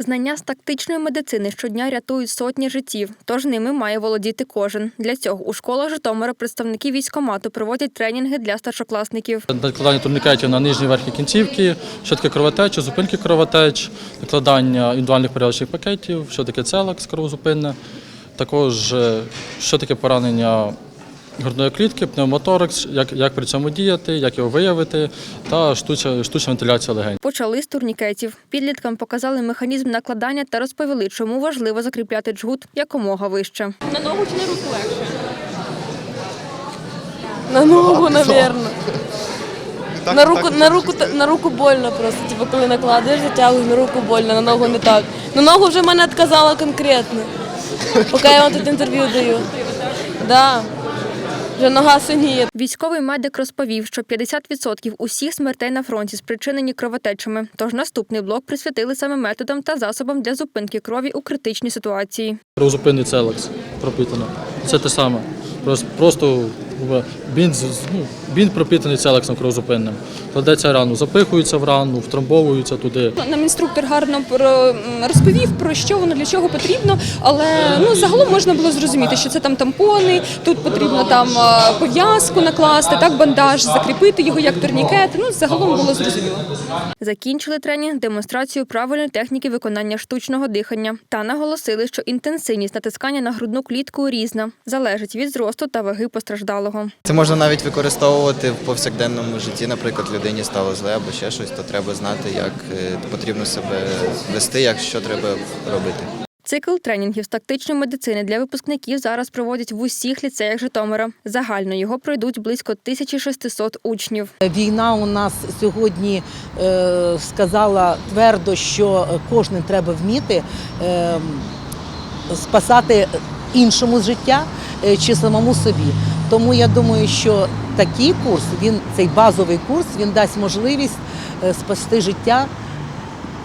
Знання з тактичної медицини щодня рятують сотні життів, тож ними має володіти кожен. Для цього у школах Житомира представники військкомату проводять тренінги для старшокласників. Накладання турнікетів на нижні верхні кінцівки, що таке кровотеча, зупинки кровотеч, накладання індивідуальних перев'язчих пакетів, що таке целакс кровозупинне, також е, що таке поранення грудної клітки, пневмоторакс, як, як при цьому діяти, як його виявити, та штучна, штучна вентиляція легень. Почали з турнікетів. Підліткам показали механізм накладання та розповіли, чому важливо закріпляти джгут якомога вище. На ногу чи на руку легше? На ногу, наверное. На руку, на руку, та- на руку больно просто. Типу, коли накладаєш, затягуєш, на руку больно, на ногу не так. На ногу вже мене відказала конкретно. Поки я вам тут інтерв'ю даю. Да. Вже нога синіє. Військовий медик розповів, що 50% усіх смертей на фронті спричинені кровотечами. Тож наступний блок присвятили саме методам та засобам для зупинки крові у критичній ситуації. Розупинний целакс пропитано. Це те саме. Просто, бінт, з- ну, бінт пропитаний целаксом кровозупинним. Кладеться рану, запихується в рану, втрамбовується туди. Нам інструктор гарно про розповів про що воно для чого потрібно, але ну загалом можна було зрозуміти, що це там тампони, тут потрібно там пов'язку накласти, так бандаж, закріпити його як турнікет. Ну загалом було зрозуміло. Закінчили тренінг демонстрацію правильної техніки виконання штучного дихання та наголосили, що інтенсивність натискання на грудну клітку різна, залежить від зросту та ваги постраждалого. Це можна навіть використовувати в повсякденному житті. Наприклад, людині стало зле або ще щось, то треба знати, як е, потрібно себе вести, як що треба робити. Цикл тренінгів з тактичної медицини для випускників зараз проводять в усіх ліцеях Житомира. Загально його пройдуть близько 1600 учнів. Війна у нас сьогодні е, сказала твердо, що кожен треба вміти е, спасати іншому життя е, чи самому собі. Тому я думаю, що такий курс, він цей базовий курс, він дасть можливість е, спасти життя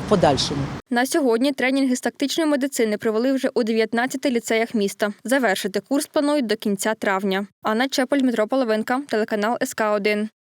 в подальшому. На сьогодні тренінги з тактичної медицини провели вже у 19 ліцеях міста. Завершити курс планують до кінця травня. Анна Чепель, Дмитро Половинка, телеканал СК 1